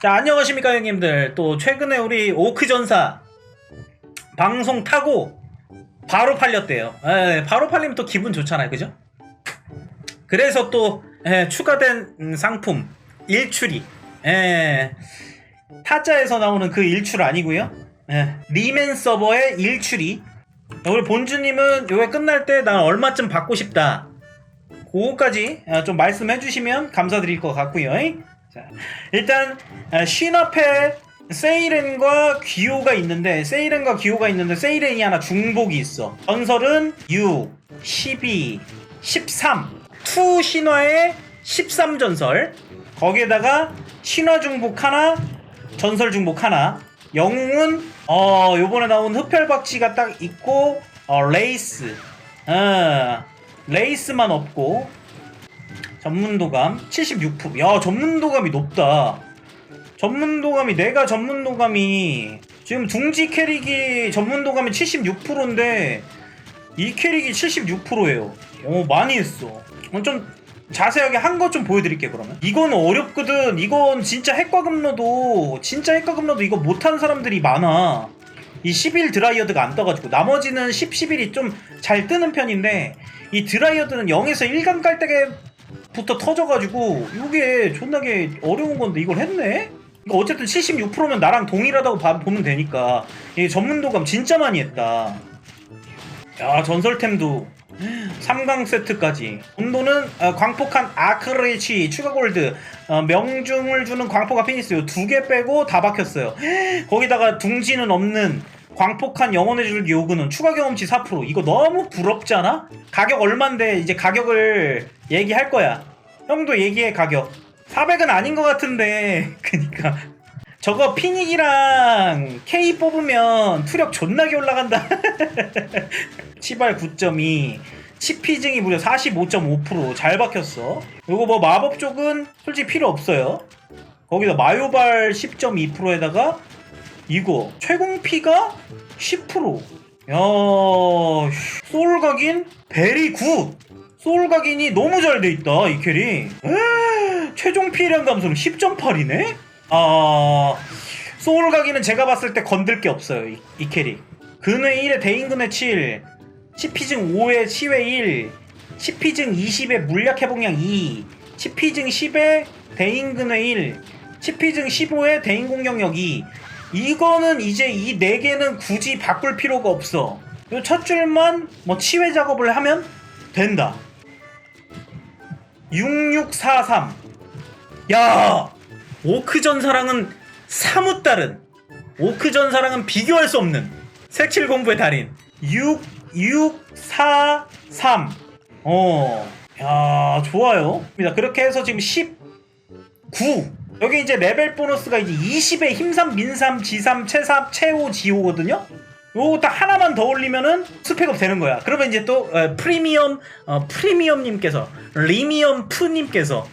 자, 안녕하십니까, 형님들. 또, 최근에 우리 오크전사 방송 타고 바로 팔렸대요. 예, 바로 팔리면 또 기분 좋잖아요. 그죠? 그래서 또, 예, 추가된 음, 상품, 일출이. 예, 타짜에서 나오는 그 일출 아니고요 예, 리맨 서버의 일출이. 우리 본주님은 요게 끝날 때 난 얼마쯤 받고 싶다. 그거까지 어, 좀 말씀해 주시면 감사드릴 것 같고요. 자, 일단 어, 쉰앞에 세이렌과 귀호가 있는데 세이렌과 귀호가 있는데 세이렌이 하나 중복이 있어. 전설은 6, 12, 13. 투 신화의 13전설. 거기에다가 신화 중복 하나, 전설 중복 하나. 영웅은 어 요번에 나온 흡혈박쥐가 딱 있고 어 레이스. 어 레이스만 없고 전문도감 76%. 야, 전문도감이 높다. 전문도감이 내가 전문도감이 지금 둥지 캐릭이 전문도감이 76%인데 이 캐릭이 76%예요. 오, 많이 했어. 어, 좀 자세하게 한 것 좀 보여드릴게 그러면. 이건 어렵거든. 이건 진짜 핵과 금로도 진짜 핵과 금로도 이거 못하는 사람들이 많아. 이11 드라이어드가 안 떠가지고 나머지는 10, 11이 좀 잘 뜨는 편인데 이 드라이어드는 0에서 1강 깔 때 부터 터져가지고 이게 존나게 어려운 건데 이걸 했네? 이거 어쨌든 76%면 나랑 동일하다고 봐- 보면 되니까. 이게 전문도감 진짜 많이 했다. 야 전설템도. 3강 세트까지. 온도는 어, 광폭한 아크레치 추가 골드. 어, 명중을 주는 광폭과 피니스. 두개 빼고 다 박혔어요. 거기다가 둥지는 없는 광폭한 영혼의 줄기 요구는 추가 경험치 4% 이거 너무 부럽지 않아? 가격 얼만데 이제 가격을 얘기할 거야. 형도 얘기해 가격. 400은 아닌 것 같은데. 그니까. 저거 피닉이랑 K 뽑으면 투력 존나게 올라간다. 치발 9.2 치피증이 무려 45.5%잘 박혔어. 요거 뭐 마법 쪽은 솔직히 필요 없어요. 거기다 마요발 10.2%에다가 이거 최공피가 10%. 야, 씨, 소울 각인 베리 굿. 소울 각인이 너무 잘 돼 있다 이 캐릭. 에이, 최종 피해량 감소는 10.8이네. 아, 소울 각인은 제가 봤을 때 건들 게 없어요 이, 이 캐릭. 근회 1에 대인근회 7, 치피증 5에 치회 1, 치피증 20에 물약 회복량 2, 치피증 10에 대인근회 1, 치피증 15에 대인 공격력 2. 이거는 이제 이 네 개는 굳이 바꿀 필요가 없어. 요첫 줄만 뭐 치회 작업을 하면 된다. 6643. 야! 오크 전사랑은 사뭇 다른 오크 전사랑은 비교할 수 없는 색칠 공부의 달인 6643. 어. 야, 좋아요. 그렇게 해서 지금 19 여기 이제 레벨 보너스가 이제 20의 힘삼, 민삼, 지삼, 체삼, 체오, 지오거든요. 요거 딱 하나만 더 올리면은 스펙업 되는 거야. 그러면 이제 또 어, 프리미엄 어, 프리미엄님께서 리미엄 푸님께서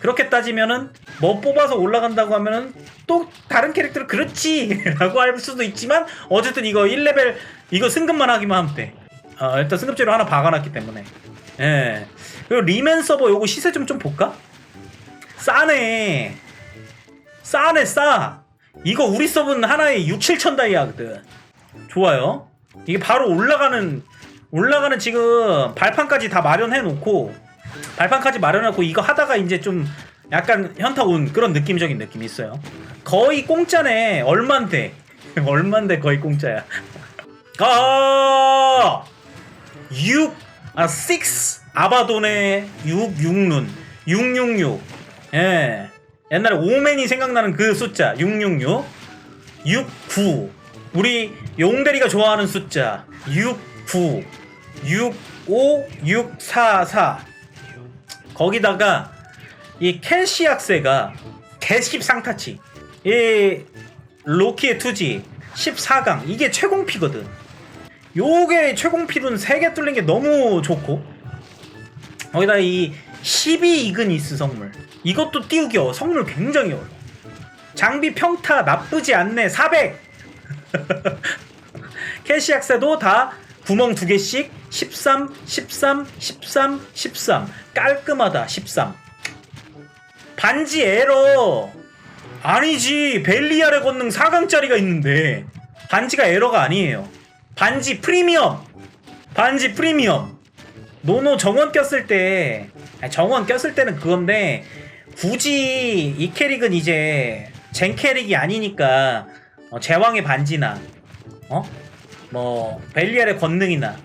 그렇게 따지면은 뭐 뽑아서 올라간다고 하면은 또 다른 캐릭터를 그렇지라고 할 수도 있지만 어쨌든 이거 1레벨 이거 승급만 하기만 하면 돼. 어, 일단 승급제로 하나 박아놨기 때문에. 예. 그리고 리맨 서버 요거 시세 좀 좀 볼까? 싸네. 싸네 싸. 이거 우리 서브는 하나에 6, 7천 다이아거든. 좋아요. 이게 바로 올라가는 올라가는 지금 발판까지 다 마련해 놓고 발판까지 마련해 놓고 이거 하다가 이제 좀 약간 현타 온 그런 느낌적인 느낌이 있어요. 거의 공짜네. 얼만데? 얼만데 거의 공짜야. 아! 6, 아, 6 아바돈의 6, 6룬. 666 예. 옛날에 오맨이 생각나는 그 숫자 666 69 우리 용대리가 좋아하는 숫자 69 65 644 거기다가 이 켄시 학세가 개십 상타치 이 로키의 투지 14강 이게 최공피거든. 요게 최공피룬 3개 뚫린 게 너무 좋고 거기다 이 12 이그니스 성물. 이것도 띄우기 어려워 성물 굉장히 어려워. 장비 평타 나쁘지 않네. 400 캐시 약세도 다 구멍 두 개씩 13 13 13 13 깔끔하다. 13 반지 에러! 아니지. 벨리알의 권능 4강짜리가 있는데 반지가 에러가 아니에요. 반지 프리미엄. 반지 프리미엄 노노 정원 꼈을 때 정원 꼈을 때는 그건데 굳이 이 캐릭은 이제 젠 캐릭이 아니니까 어, 제왕의 반지나 어? 뭐 벨리알의 권능이나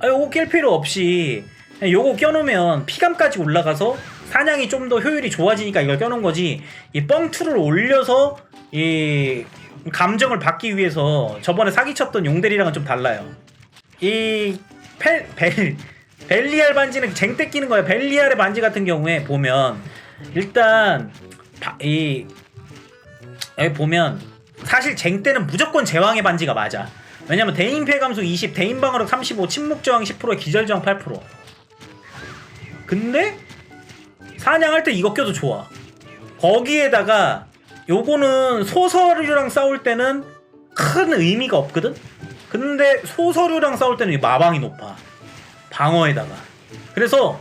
아, 요거 낄 필요 없이 요거 껴놓으면 피감까지 올라가서 사냥이 좀 더 효율이 좋아지니까 이걸 껴놓은 거지 이 뻥투를 올려서 이 감정을 받기 위해서 저번에 사기쳤던 용들이랑은 좀 달라요 이 펠, 벨, 벨리알 반지는 쟁때 끼는 거예요 벨리알의 반지 같은 경우에 보면 일단 바- 이 여기 보면 사실 쟁 때는 무조건 제왕의 반지가 맞아. 왜냐면 대인 피해 감소 20, 대인 방어력 35, 침묵 저항 10%, 기절 저항 8%. 근데 사냥할 때 이거 껴도 좋아. 거기에다가 요거는 소서류랑 싸울 때는 큰 의미가 없거든. 근데 소서류랑 싸울 때는 이 마방이 높아. 방어에다가. 그래서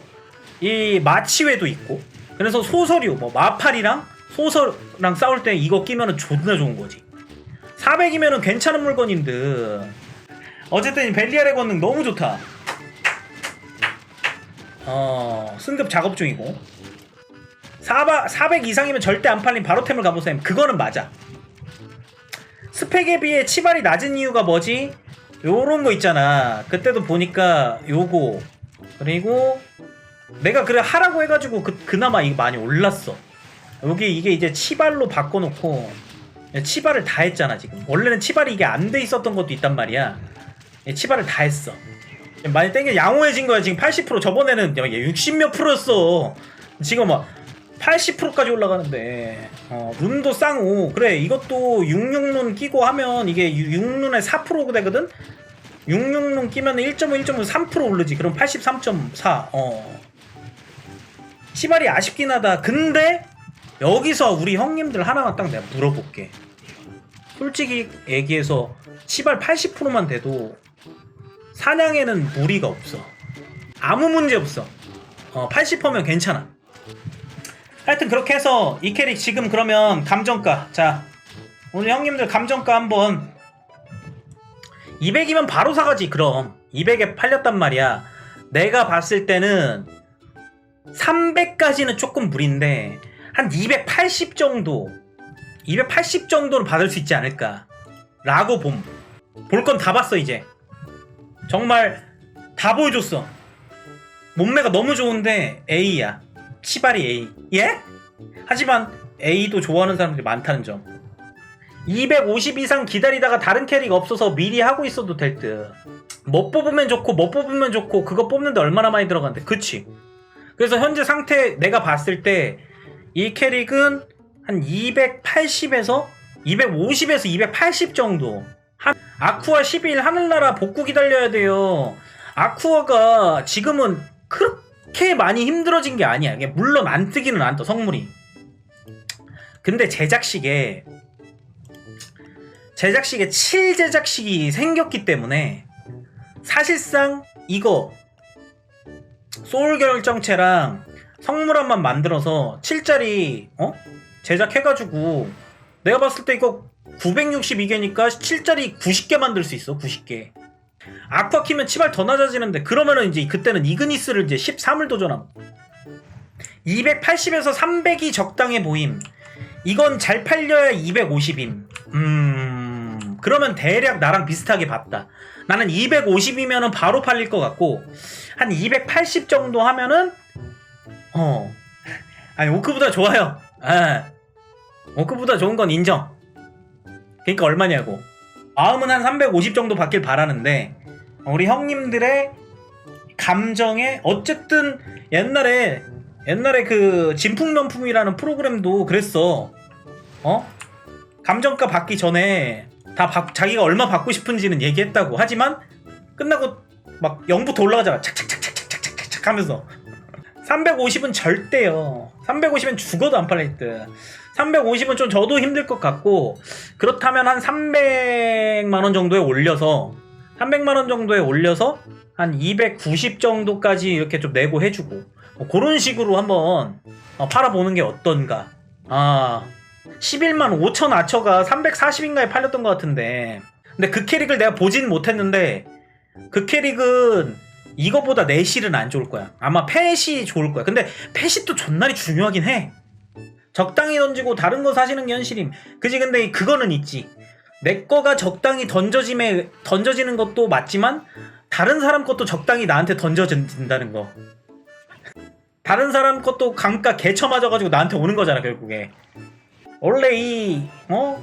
이 마치회도 있고. 그래서 소서류 뭐 마팔이랑 소서랑 싸울 때 이거 끼면은 존나 좋은 거지. 400이면은 괜찮은 물건인데. 어쨌든 이 벨리알의 권능 너무 좋다. 어, 승급 작업 중이고. 400, 400 이상이면 절대 안 팔린 바로템을 가보셈. 그거는 맞아. 스펙에 비해 치발이 낮은 이유가 뭐지? 요런 거 있잖아. 그때도 보니까 요거. 그리고 내가 그래 하라고 해가지고 그, 그나마 이거 많이 올랐어. 여기 이게 이제 치발로 바꿔놓고 치발을 다 했잖아 지금. 원래는 치발이 이게 안 돼 있었던 것도 있단 말이야. 예, 치발을 다 했어. 많이 땡겨 양호해진 거야 지금 80% 저번에는 60몇 프로였어. 지금 막 80%까지 올라가는데 어, 룬도 쌍우. 그래 이것도 66룬 끼고 하면 이게 6룬에 4% 되거든? 66룬 끼면 1.5 1.3% 오르지. 그럼 83.4 어. 시발이 아쉽긴 하다. 근데 여기서 우리 형님들 하나만 딱 내가 물어볼게. 솔직히 얘기해서 시발 80%만 돼도 사냥에는 무리가 없어. 아무 문제 없어. 어, 80%면 괜찮아 하여튼 그렇게 해서 이 캐릭 지금 그러면 감정가. 자 오늘 형님들 감정가 한번. 200이면 바로 사가지 그럼. 200에 팔렸단 말이야. 내가 봤을 때는 300까지는 조금 무리인데 한 280 정도 280 정도는 받을 수 있지 않을까. 라고 봄. 볼 건 다 봤어 이제. 정말 다 보여줬어. 몸매가 너무 좋은데 A야 치발이 A 예? 하지만 A도 좋아하는 사람들이 많다는 점 250 이상 기다리다가 다른 캐릭 없어서 미리 하고 있어도 될 듯. 못 뽑으면 좋고 못 뽑으면 좋고 그거 뽑는데 얼마나 많이 들어간대. 그치? 그래서 현재 상태 내가 봤을 때 이 캐릭은 한 280에서 250에서 280 정도. 한 아쿠아 11 하늘나라 복구 기다려야 돼요. 아쿠아가 지금은 그 렇게 많이 힘들어진 게 아니야. 물론 안 뜨기는 안 떠, 성물이. 근데 제작식에 제작식에 7 제작식이 생겼기 때문에 사실상 이거 소울 결정체랑 성물함만 만들어서 7짜리 어? 제작해가지고 내가 봤을 때 이거 962개니까 7짜리 90개 만들 수 있어 90개 아쿠아 키면 치발 더 낮아지는데 그러면은 이제 그때는 이그니스를 이제 13을 도전함. 280에서 300이 적당해 보임. 이건 잘 팔려야 250임. 음 그러면 대략 나랑 비슷하게 봤다. 나는 250이면은 바로 팔릴 것 같고 한 280 정도 하면은 어. 아니 오크보다 좋아요. 아 오크보다 좋은 건 인정. 그러니까 얼마냐고. 마음은 한 350 정도 받길 바라는데 우리 형님들의 감정에 어쨌든 옛날에 옛날에 그 진풍명품이라는 프로그램도 그랬어. 어? 감정가 받기 전에 다 받- 자기가 얼마 받고 싶은지는 얘기했다고. 하지만 끝나고 막 0부터 올라가잖아. 착착착착착착착 하면서. 350은 절대요. 350은 죽어도 안 팔릴 듯 350은 좀 저도 힘들 것 같고 그렇다면 한 300만 원 정도에 올려서 300만 원 정도에 올려서 한 290 정도까지 이렇게 좀 내고 해주고 뭐 그런 식으로 한번 어, 팔아보는 게 어떤가. 아 11만 5천 아처가 340인가에 팔렸던 것 같은데. 근데 그 캐릭을 내가 보진 못했는데 그 캐릭은 이거보다 내실은 안 좋을 거야. 아마 펫이 좋을 거야. 근데 펫이 또 존나리 중요하긴 해. 적당히 던지고 다른 거 사시는 게 현실임. 그지? 근데 그거는 있지 내 거가 적당히 던져짐에 던져지는 것도 맞지만 다른 사람 것도 적당히 나한테 던져진다는 거. 다른 사람 것도 강가 개쳐 맞아가지고 나한테 오는 거잖아 결국에. 원래 이 어?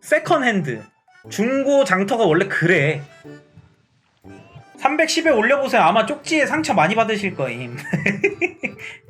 세컨 핸드. 중고 장터가 원래 그래. 310에 올려보세요. 아마 쪽지에 상처 많이 받으실 거임